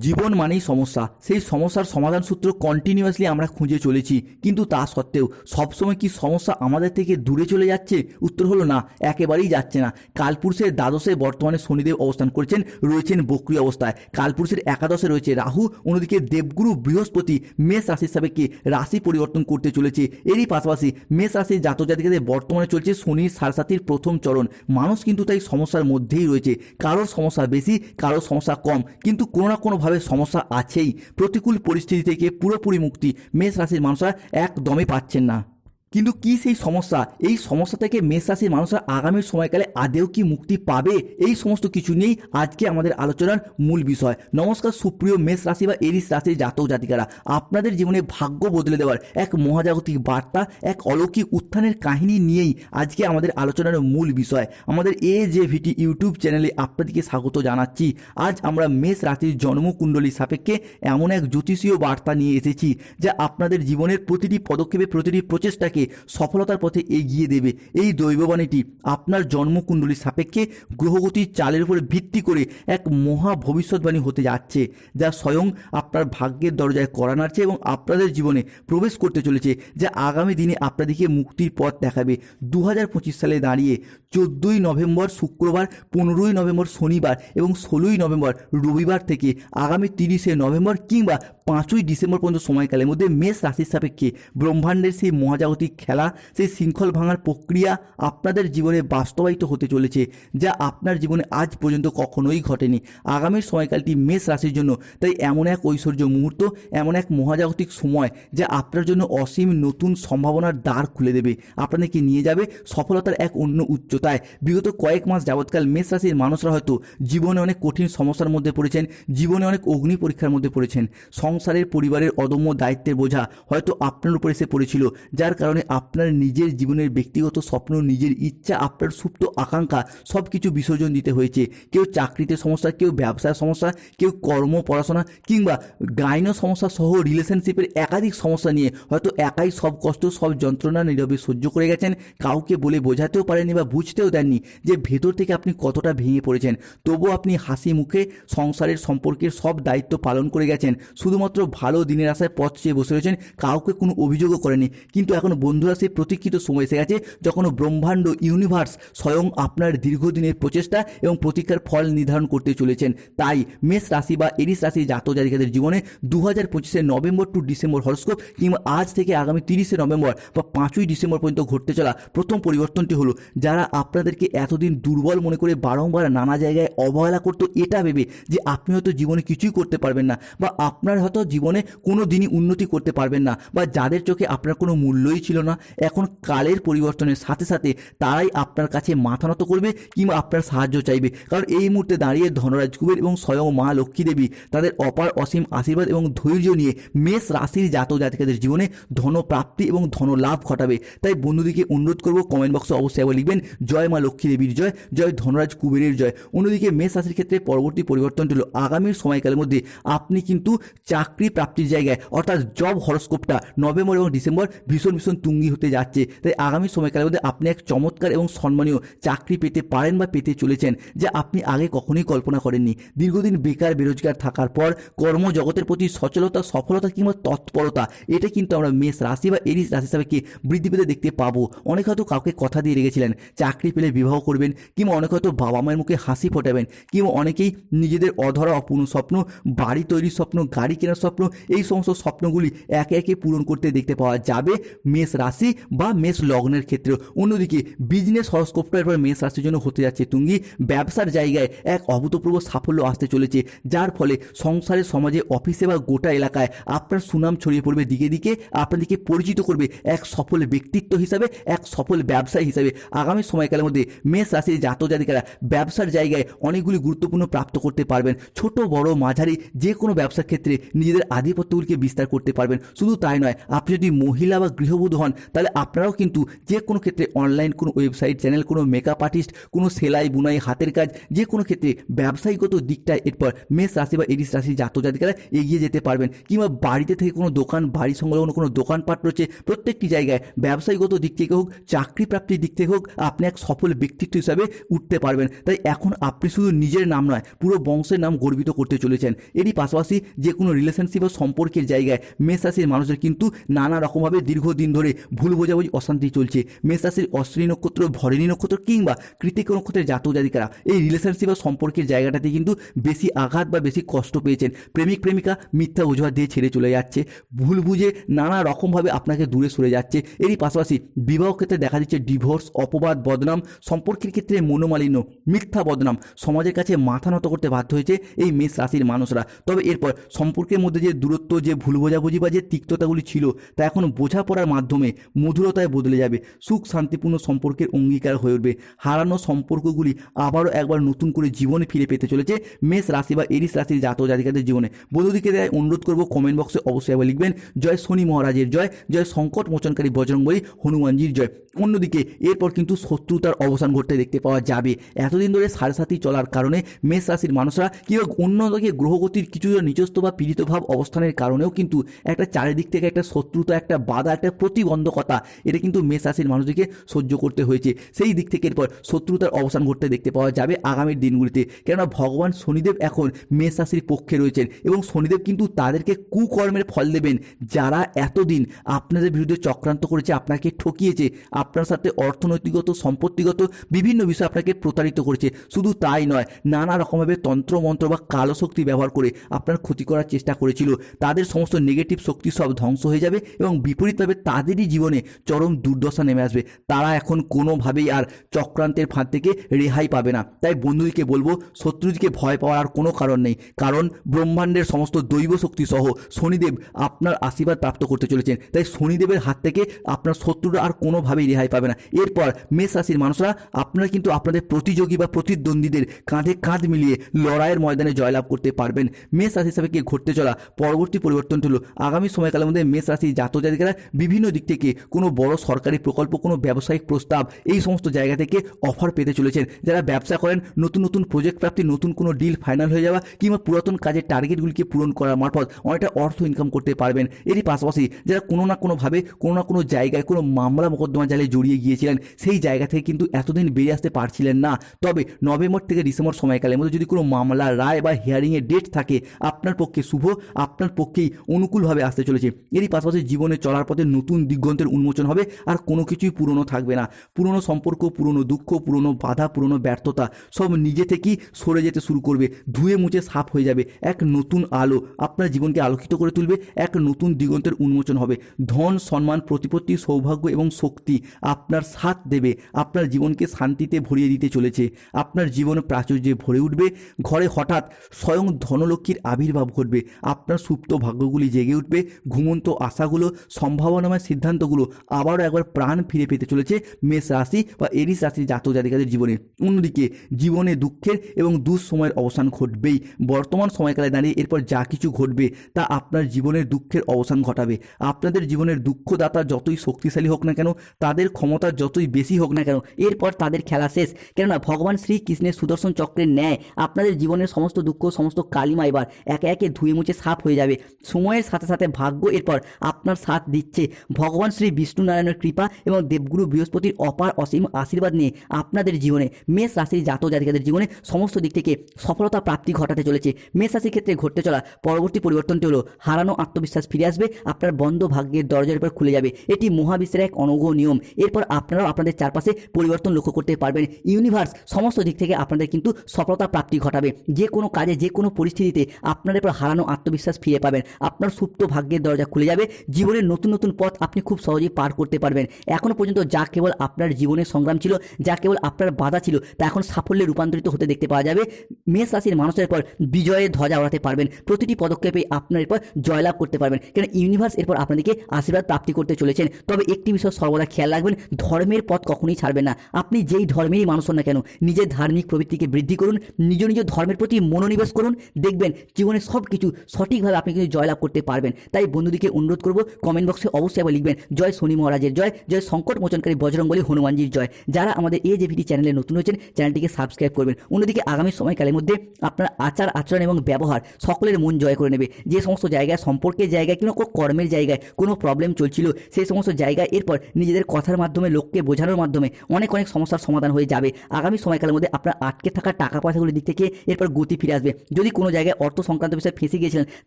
জীবন মানেই সমস্যা। সেই সমস্যার সমাধান সূত্র কন্টিনিউয়াসলি আমরা খুঁজে চলেছি। কিন্তু তা সত্ত্বেও সবসময় কি সমস্যা আমাদের থেকে দূরে চলে যাচ্ছে? উত্তর হলো না, একেবারেই যাচ্ছে না। কালপুরুষের দ্বাদশে বর্তমানে শনিদেব অবস্থান করছেন, রয়েছেন বক্রি অবস্থায়। কালপুরুষের একাদশে রয়েছে রাহু, অন্যদিকে দেবগুরু বৃহস্পতি মেষ রাশির সাপেক্ষে রাশি পরিবর্তন করতে চলেছে। এরই পাশাপাশি মেষ রাশির জাতক জাতিকাদের বর্তমানে চলছে শনির সারসাতির প্রথম চরণ। মানুষ কিন্তু তাই সমস্যার মধ্যেই রয়েছে। কারোর সমস্যা বেশি, কারোর সমস্যা কম। কিন্তু কোনো না কোনোভাবে সমস্যা আছেই। প্রতিকূল পরিস্থিতি থেকে পুরোপুরি মুক্তি। মেষ রাশির মানুষরা একদমই পাচ্ছেন না। কিন্তু কি সেই সমস্যা? এই সমস্যা থেকে মেষ রাশির মানুষরা আগামী সময়কালে আদেও কি মুক্তি পাবে? এই সমস্ত কিছু নিয়েই আজকে আমাদের আলোচনার মূল বিষয়। নমস্কার, সুপ্রিয় মেষ রাশি বা এরিস রাশির জাতক জাতিকারা। আপনাদের জীবনে ভাগ্য বদলে দেওয়ার এক মহাজাগতিক বার্তা, এক অলৌকিক উত্থানের কাহিনী নিয়েই আজকে আমাদের আলোচনার মূল বিষয়। আমাদের এ জে ভিটি ইউটিউব চ্যানেলে আপনাদেরকে স্বাগত জানাচ্ছি। আজ আমরা মেষ রাশির জন্মকুণ্ডলী সাপেক্ষে এমন এক জ্যোতিষীয় বার্তা নিয়ে এসেছি, যা আপনাদের জীবনের প্রতিটি পদক্ষেপে, প্রতিটি প্রচেষ্টাকে সফলতার পথে এগিয়ে দেবে। এই দৈববাণীটি আপনার জন্মকুণ্ডলীর সাপেক্ষে গ্রহগতির চালের উপরে ভিত্তি করে এক মহা ভবিষ্যৎবাণী হতে যাচ্ছে, যা স্বয়ং আপনার ভাগ্যের দরজায় করা নাড়ছে এবং আপনাদের জীবনে প্রবেশ করতে চলেছে, যা আগামী দিনে আপনাদেরকে মুক্তির পথ দেখাবে। দু হাজার পঁচিশ সালে দাঁড়িয়ে চোদ্দোই নভেম্বর শুক্রবার, পনেরোই নভেম্বর শনিবার এবং ষোলোই নভেম্বর রবিবার থেকে আগামী তিরিশে নভেম্বর কিংবা পাঁচই ডিসেম্বর পর্যন্ত সময়কালের মধ্যে মেষ রাশির সাপেক্ষে ব্রহ্মাণ্ডের সেই মহাজাগতিক খেলা সেই শৃঙ্খল ভাঙার প্রক্রিয়া আপনাদের জীবনে বাস্তবায়িত হতে চলেছে, যা আপনার জীবনে আজ পর্যন্ত কখনোই ঘটেনি। আগামীর সময়কালটি মেষ রাশির জন্য, তাই এমন এক ঐশ্বর্য মুহূর্ত, এমন এক মহাজাগতিক সময়, যা আপনার জন্য অসীম নতুন সম্ভাবনার দ্বার খুলে দেবে। আপনাদেরকে নিয়ে যাবে সফলতার এক অন্য উচ্চতায়। বিগত কয়েক মাস যাবৎকাল মেষ রাশির মানুষরা হয়তো জীবনে অনেক কঠিন সমস্যার মধ্যে পড়েছেন, জীবনে অনেক অগ্নি পরীক্ষার মধ্যে পড়েছেন। সংসারের পরিবারের অদম্য দায়িত্বের বোঝা হয়তো আপনার উপর এসে পড়েছিল, যার কারণে আপনার নিজের জীবনের ব্যক্তিগত স্বপ্ন, নিজের ইচ্ছা, আপনার সুপ্ত আকাঙ্ক্ষা সব কিছু বিসর্জন দিতে হয়েছে। কেউ চাকরিতে সমস্যা, কেউ ব্যবসার সমস্যা, কেউ কর্ম, পড়াশোনা কিংবা গাইন সমস্যা সহ রিলেশনশিপের একাধিক সমস্যা নিয়ে হয়তো একাই সব কষ্ট, সব যন্ত্রণা নীরবে সহ্য করে গেছেন, কাউকে বলে বোঝাতেও পারেননি বা বুঝতেও দেননি যে ভেতর থেকে আপনি কতটা ভেঙে পড়েছেন। তবুও আপনি হাসি মুখে সংসারের সম্পর্কের সব দায়িত্ব পালন করে গেছেন। শুধুমাত্র ভালো দিনের আশায় পথ চেয়ে বসে রয়েছেন, কাউকে কোনো অভিযোগও করেনি কিন্তু এখন বন্ধুরা সেই প্রতীক্ষিত সময় এসে গেছে যখন ব্রহ্মাণ্ড ইউনিভার্স স্বয়ং আপনার দীর্ঘদিনের প্রচেষ্টা এবং প্রতীক্ষার ফল নির্ধারণ করতে চলেছেন। তাই মেষ রাশি বা এরিস রাশি জাতক জাতিকাদের জীবনে দু হাজার পঁচিশে নভেম্বর টু ডিসেম্বর হরস্কোপ কিংবা আজ থেকে আগামী তিরিশে নভেম্বর বা পাঁচই ডিসেম্বর পর্যন্ত ঘটতে চলা প্রথম পরিবর্তনটি হলো যারা আপনাদেরকে এতদিন দুর্বল মনে করে বারংবার নানা জায়গায় অবহেলা করতো, এটা ভেবে যে আপনি হয়তো জীবনে কিছুই করতে পারবেন না বা আপনার হয়তো জীবনে কোনো দিনই উন্নতি করতে পারবেন না বা যাদের চোখে আপনার কোনো মূল্যই ছিল না, এখন কালের পরিবর্তনের সাথে সাথে তারাই আপনার কাছে মাথা নত করবে কিংবা আপনার সাহায্য চাইবে। কারণ এই মুহূর্তে দাঁড়িয়ে ধনরাজ কুবের এবং স্বয়ং মা লক্ষ্মী দেবী তাদের অপার অসীম আশীর্বাদ এবং ধৈর্য নিয়ে মেষ রাশির জাত জাতিকাদের জীবনে ধন প্রাপ্তি এবং ধন লাভ ঘটাবে। তাই বন্ধুদিকে অনুরোধ করব কমেন্ট বক্সে অবশ্যই আবার লিখবেন, জয় মা লক্ষ্মী দেবীর জয় জয় ধনরাজ কুবেরের জয়। অন্যদিকে মেষ রাশির ক্ষেত্রে পরবর্তী পরিবর্তন হলো, আগামীর সময়কালের মধ্যে আপনি কিন্তু চাকরি প্রাপ্তির জায়গায়, অর্থাৎ জব হরস্কোপটা নভেম্বর এবং ডিসেম্বর ভীষণ ভীষণ তুঙ্গি হতে যাচ্ছে। তাই আগামী সময়কালের মধ্যে আপনি এক চমৎকার এবং সম্মানীয় চাকরি পেতে পারেন বা পেতে চলেছেন যা আপনি আগে কখনোই কল্পনা করেননি। দীর্ঘদিন বেকার, বেরোজগার থাকার পর কর্মজগতের প্রতি সচলতা, সফলতা কিংবা তৎপরতা, এটা কিন্তু আমরা মেষ রাশি বা এরিস রাশি হিসাবে বৃদ্ধি পেতে দেখতে পাবো। অনেক হয়তো কাউকে কথা দিয়ে রেখেছিলেন, চাকরি পেলে বিবাহ করবেন কিংবা অনেক হয়তো বাবা মায়ের মুখে হাসি ফোটাবেন কিংবা অনেকেই নিজেদের অধরা, অপূর্ণ স্বপ্ন, বাড়ি তৈরির স্বপ্ন, গাড়ি কেনার স্বপ্ন, এই সমস্ত স্বপ্নগুলি একে একে পূরণ করতে দেখতে পাওয়া যাবে। মেষ রাশি বা মেষ লগ্নের ক্ষেত্রে অন্যদিকে বিজনেস হরস্কোপটা এরপর মেষ রাশির জন্য হতে যাচ্ছে তুঙ্গি। ব্যবসার জায়গায় এক অভূতপূর্ব সাফল্য আসতে চলেছে, যার ফলে সংসারে, সমাজে অফিসে বা গোটা এলাকায় আপনার সুনাম ছড়িয়ে পড়বে দিকে দিকে, আপনাদেরকে পরিচিত করবে এক সফল ব্যক্তিত্ব হিসাবে, এক সফল ব্যবসায়ী হিসাবে। আগামী সময়কালের মধ্যে মেষ রাশির জাতক জাতিকারা ব্যবসার জায়গায় অনেকগুলি গুরুত্বপূর্ণ প্রাপ্ত করতে পারবেন। ছোট, বড়, মাঝারি যে কোনো ব্যবসার ক্ষেত্রে নিজেদের আধিপত্যগুলিকে বিস্তার করতে পারবেন। শুধু তাই নয়, আপনি যদি মহিলা বা গৃহবধূ হন, তাহলে আপনারাও কিন্তু যে কোনো ক্ষেত্রে অনলাইন কোনো ওয়েবসাইট চ্যানেল কোনো মেকআপ আর্টিস্ট কোনো সেলাই, বুনাই, হাতের কাজ, যে কোনো ক্ষেত্রে ব্যবসায়িকত দিকটায় এরপর মেষ রাশি বা এরিস রাশি জাতক জাতিকারা এগিয়ে যেতে পারবেন। কিংবা বাড়িতে থেকে কোনো দোকান, বাড়ি সংলগ্ন কোনো দোকানপাট রয়েছে, প্রত্যেকটি জায়গায় ব্যবসায়িকত দিক থেকে হোক চাকরি প্রাপ্তির দিক থেকে হোক, আপনি এক সফল ব্যক্তিত্ব হিসাবে উঠতে পারবেন। তাই এখন আপনি শুধু নিজের নাম নয়, পুরো বংশের নাম গর্বিত করতে চলেছেন। এরই পাশাপাশি যে কোনো রিলেশনশিপ বা সম্পর্কের জায়গায় মেষ রাশির মানুষের কিন্তু নানা রকমভাবে দীর্ঘদিন ধরে ভুল বোঝাবুঝি, অশান্তি চলছে। মেষ রাশির অশ্বিনী নক্ষত্র, ভরিণী নক্ষত্র কিংবা কৃতিক নক্ষত্রের জাতক জাতিকারা এই রিলেশনশিপ বা সম্পর্কের জায়গাটাতে কিন্তু বেশি আঘাত বা বেশি কষ্ট পেয়েছেন। প্রেমিক, প্রেমিকা মিথ্যা অজুহাত দিয়ে ছেড়ে চলে যাচ্ছে। ভুল বুঝে নানা রকমভাবে আপনাকে দূরে সরে যাচ্ছে। এরই পাশাপাশি বিবাহ ক্ষেত্রে দেখা দিচ্ছে ডিভোর্স অপবাদ, বদনাম, সম্পর্কের ক্ষেত্রে মনোমালিন্য, মিথ্যা বদনাম। সমাজের কাছে মাথা নত করতে বাধ্য হয়েছে এই মেষ রাশির মানুষরা। তবে এরপর সম্পর্কের মধ্যে যে দূরত্ব, যে ভুল বোঝাবুঝি বা যে তিক্ততাগুলি ছিল তা এখন বোঝাপড়ার মাধ্যমে মধুরতায় বদলে যাবে। সুখ, শান্তিপূর্ণ সম্পর্কের অঙ্গীকার হয়ে উঠবে। হারানো সম্পর্কগুলি আবারও একবার নতুন করে জীবনে ফিরে পেতে চলেছে মেষ রাশি বা এরিস রাশির জাতক জাতিকাদের জীবনে। বন্ধুদিকে দেয় অনুরোধ করব কমেন্ট বক্সে অবশ্যই আবার লিখবেন, জয় শনি মহারাজের জয় জয় সংকট মোচনকারী বজরংবলী, হনুমানজির জয়। অন্যদিকে এরপর কিন্তু শত্রুতার অবসান ঘটতে দেখতে পাওয়া যাবে। এতদিন ধরে সাড়ে সাথী চলার কারণে মেষ রাশির মানুষরা কিংবা অন্যদিকে গ্রহগতির কিছু নিজস্ব বা পীড়িত ভাব অবস্থানের কারণেও কিন্তু একটা চারিদিক থেকে একটা শত্রুতা, একটা বাধা, একটা প্রতিবন্ধকতা এটা কিন্তু মেষ রাশির মানুষদেরকে সহ্য করতে হয়েছে। সেই দিক থেকে এরপর শত্রুতার অবসান ঘটতে দেখতে পাওয়া যাবে আগামীর দিনগুলিতে। কেননা ভগবান শনিদেব এখন মেষ রাশির পক্ষে রয়েছেন এবং শনিদেব কিন্তু তাদেরকে কুকর্মের ফল দেবেন। যারা এতদিন আপনাদের বিরুদ্ধে চক্রান্ত করেছে, আপনাকে ঠকিয়েছে, আপনার সাথে অর্থনৈতিকগত সম্পত্তিগত বিভিন্ন বিষয় আপনাকে প্রতারিত করেছে। শুধু তাই নয়, নানা রকমভাবে তন্ত্রমন্ত্র বা কালো শক্তি ব্যবহার করে আপনার ক্ষতি করার চেষ্টা করেছিল। তাদের সমস্ত নেগেটিভ শক্তি সব ধ্বংস হয়ে যাবে এবং বিপরীতভাবে তাদেরই জীবনে চরম দুর্দশা নেমে আসবে। তারা এখন কোনোভাবেই আর চক্রান্তের ফাঁদ থেকে রেহাই পাবে না। তাই বন্ধুদিকে বলব শত্রুদিকে ভয় পাওয়ার আর কোনো কারণ নেই। কারণ ব্রহ্মাণ্ডের সমস্ত দৈব শক্তি সহ শনিদেব আপনার আশীর্বাদ প্রাপ্ত করতে চলেছেন। তাই শনিদেবের হাত থেকে আপনার শত্রুরা আর কোনোভাবেই রেহাই পাবে না। এরপর মেষ রাশির মানুষরা আপনারা কিন্তু আপনাদের প্রতিযোগী বা প্রতিদ্বন্দ্বীদের কাঁধে কাঁধ মিলিয়ে লড়াইয়ের ময়দানে জয়লাভ করতে পারবেন। মেষ রাশি হিসাবে ঘটতে চলা পরবর্তী পরিবর্তনটি হলো, আগামী সময়কালের মধ্যে মেষ রাশি জাতক জাতিকারা বিভিন্ন দিক থেকে কোনো বড় সরকারি প্রকল্প, কোনো ব্যবসায়িক প্রস্তাব এই সমস্ত জায়গা থেকে অফার পেতে চলেছেন। যারা ব্যবসা করেন, নতুন নতুন প্রজেক্ট প্রাপ্তি, নতুন কোনো ডিল ফাইনাল হয়ে যাওয়া কিংবা পুরাতন কাজের টার্গেটগুলিকে পূরণ করার মারফত অনেকটা অর্থ ইনকাম করতে পারবেন। এরই পাশাপাশি যারা কোনো না কোনোভাবে, কোনো না কোনো জায়গায় কোনো মামলা মোকদ্দমা জালে জড়িয়ে গিয়েছিলেন, সেই জায়গা থেকে কিন্তু এতদিন বেরিয়ে আসতে পারছিলেন না। তবে নভেম্বর থেকে ডিসেম্বর সময়কালের মধ্যে যদি কোনো মামলা রায় বা হিয়ারিংয়ের ডেট থাকে, আপনার পক্ষে শুভ, আপনার পক্ষেই অনুকূলভাবে আসতে চলেছে। এরই পাশাপাশি জীবনে চলার পথে নতুন দিগন্তের উন্মোচন হবে আর কোনো কিছুই পুরনো থাকবে না। পুরনো সম্পর্ক, পুরনো দুঃখ, পুরনো বাধা, পুরনো ব্যর্থতা সব নিজে থেকেই সরে যেতে শুরু করবে। ধুয়ে মুছে সাফ হয়ে যাবে। এক নতুন আলো আপনার জীবনকে আলোকিত করে তুলবে। এক নতুন দিগন্তের উন্মোচন হবে। ধন, সম্মান, প্রতিপত্তি, সৌভাগ্য এবং শক্তি আপনার সাথ দেবে। আপনার জীবনকে শান্তিতে ভরিয়ে দিতে চলেছে। আপনার জীবন প্রাচুর্যে ভরে উঠবে। ঘরে হঠাৎ স্বয়ং ধনলক্ষ্মীর আবির্ভাব ঘটবে। আপনার সুপ্ত ভাগ্যগুলি জেগে উঠবে। ঘুমন্ত আশাগুলো সম্ভাবনাময় সিদ্ধান্তগুলো আবারও একবার প্রাণ ফিরে পেতে চলেছে মেষ রাশি বা এরিস রাশির জাতক জাতিকাদের জীবনে। অন্যদিকে জীবনে দুঃখের এবং দুঃসময়ের অবসান ঘটবেই। বর্তমান সময়কালে দাঁড়িয়ে এরপর যা কিছু ঘটবে তা আপনার জীবনের দুঃখের অবসান ঘটাবে। আপনাদের জীবনের দুঃখদাতা যতই শক্তিশালী হোক না কেন, তাদের ক্ষমতা যতই বেশি হোক না কেন, এরপর তাদের খেলা শেষ। কেননা ভগবান শ্রীকৃষ্ণের সুদর্শন চক্রের ন্যায় আপনাদের জীবনের সমস্ত দুঃখ, সমস্ত কালিমা এবার একে একে ধুয়ে মুছে সাফ হয়ে যাবে। সময়ের সাথে সাথে ভাগ্য এরপর আপনার সাথ দিচ্ছে। ভগবান শ্রী বিষ্ণু নারায়ণের কৃপা এবং দেবগুরু বৃহস্পতির অপার অসীম আশীর্বাদ নিয়ে আপনাদের জীবনে মেষ রাশির জাতক জাতিকাদের জীবনে সমস্ত দিক থেকে সফলতা প্রাপ্তি ঘটাতে চলেছে। মেষ রাশির ক্ষেত্রে ঘটতে চলা পরবর্তী পরিবর্তনটি হলো হারানো আত্মবিশ্বাস ফিরে আসবে, আপনার বন্ধ ভাগ্যের দরজার উপর খুলে যাবে। এটি মহাবিশ্বের এক অনঘ নিয়ম। এরপর আপনারাও আপনাদের চারপাশে পরিবর্তন লক্ষ্য করতে পারবেন। ইউনিভার্স সমস্ত দিক থেকে আপনাদের কিন্তু সফলতা প্রাপ্তি ঘটাবে। যে কোনো কাজে, যে কোনো পরিস্থিতিতে আপনার এরপর হারানো আত্মবিশ্বাস ফিরে পাবেন। আপনার সুপ্ত ভাগ্যের দরজা খুলে যাবে। জীবনের নতুন নতুন পথ আপনি খুব সহজেই পার করতে পারবেন। এখনও পর্যন্ত যা কেবল আপনার জীবনের সংগ্রাম ছিল, যা কেবল আপনার বাধা ছিল, তা এখন সাফল্যে রূপান্তরিত হতে দেখতে পাওয়া যাবে। মেষ রাশির মানুষের পর বিজয়ের ধ্বজা ওড়াতে পারবেন। প্রতিটি পদক্ষেপে আপনার এরপর জয়লাভ করতে পারবেন। কারণ ইউনিভার্স এরপর আপনাদেরকে আশীর্বাদ প্রাপ্তি করতে চলেছেন। তবে একটি বিষয় সর্বদা খেয়াল রাখবেন, ধর্মের পথ কখনোই ছাড়বেন না। আপনি যেই ধর্মেরই মানুষ হন না কেন, নিজের ধার্মিক প্রবৃত্তিকে বৃদ্ধি করুন, নিজ নিজ ধর্মের প্রতি মনোনিবেশ করুন, দেখবেন জীবনে সব কিছু সঠিকভাবে আপনি কিন্তু জয়লাভ করতে পারবেন। তাই বন্ধুদিকে অনুরোধ করব কমেন্ট বক্সে অবশ্যই আবার লিখবেন করবেন জয় শনি মহারাজের জয় জয় সংকট মোচনকারী বজরংবলী হনুমানজির জয়। যারা আমাদের এই যে চ্যানেলে নতুন হয়েছেন, চ্যানেলটিকে সাবস্ক্রাইব করবেন। অন্যদিকে আগামী সময়কালের মধ্যে আপনার আচার, আচরণ এবং ব্যবহার সকলের মন জয় করে নেবে। যে সমস্ত জায়গায়, সম্পর্কের জায়গায় কিংবা কর্মের জায়গায় কোনো প্রবলেম চলছিল, সেই সমস্ত জায়গায় এরপর নিজেদের কথার মাধ্যমে, লোককে বোঝানোর মাধ্যমে অনেক অনেক সমস্যার সমাধান হয়ে যাবে। আগামী সময়কালের মধ্যে আপনার আটকে থাকা টাকা পয়সাগুলির দিক থেকে এরপর গতি ফিরে আসবে। যদি কোনো জায়গায় অর্থ সংক্রান্ত বিষয়ে ফেঁসে গিয়েছিলেন,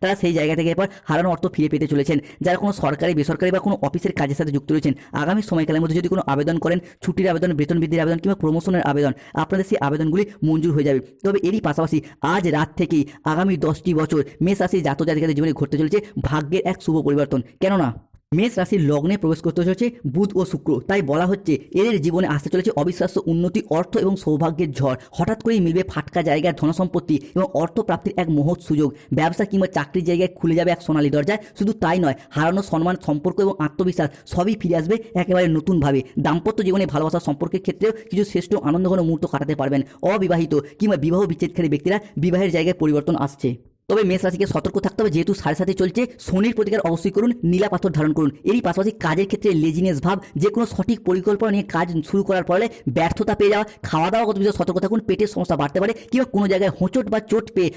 তারা সেই জায়গা থেকে এরপর হারানো অর্থ ফিরে পেতে চলেছেন। যারা কোনো সরকারি, বেসরকারি বা কোনো অফিসের কাজের সাথে যুক্ত রয়েছেন। আগামী সময়কালের মধ্যে যদি কোনো আবেদন করেন, ছুটির আবেদন বেতন বৃদ্ধির আবেদন কিংবা প্রমোশনের আবেদন, আপনাদের সেই আবেদনগুলি মঞ্জুর হয়ে যাবে। তবে এরই পাশাপাশি আজ রাত থেকেই আগামী দশটি বছর মেষ রাশির জাতক জাতিকাদের জীবনে ঘটতে চলেছে ভাগ্যের এক শুভ পরিবর্তন। কেননা মেষ রাশির লগ্নে প্রবেশ করতে চলেছে বুধ ও শুক্র। তাই বলা হচ্ছে এদের জীবনে আসতে চলেছে অবিশ্বাস্য উন্নতি, অর্থ এবং সৌভাগ্যের ঝড়। হঠাৎ করেই মিলবে ফাটকা জায়গার ধনসম্পত্তি এবং অর্থ প্রাপ্তির এক মহৎ সুযোগ। ব্যবসা কিংবা চাকরির জায়গায় খুলে যাবে এক সোনালী দরজায় শুধু তাই নয়, হারানো সম্মান, সম্পর্ক এবং আত্মবিশ্বাস সবই ফিরে আসবে একেবারে নতুনভাবে। দাম্পত্য জীবনে ভালোবাসা সম্পর্কের ক্ষেত্রেও কিছু শ্রেষ্ঠ আনন্দঘন মুহূর্ত কাটাতে পারবেন। অবিবাহিত কিংবা বিবাহ বিচ্ছেদকারী ব্যক্তিরা বিবাহের জায়গায় পরিবর্তন আসছে। তবে মেষ রাশিকে সতর্ক থাকতে হবে, যেহেতু সাড়ে সাথে চলছে। শনির প্রতিকার অবশ্যই করুন, নীলা পাথর ধারণ করুন। এরই পাশাপাশি কাজের ক্ষেত্রে লেজিনেস ভাব যে কোনো সঠিক পরিকল্পনা নিয়ে কাজ শুরু করার ফলে ব্যর্থতা পেয়ে যাওয়া খাওয়া দাওয়া কত বিষয়ে সতর্ক থাকুন, পেটের সমস্যা বাড়তে পারে, কিংবা কোনো জায়গায় হোঁচট বা চোট পেয়ে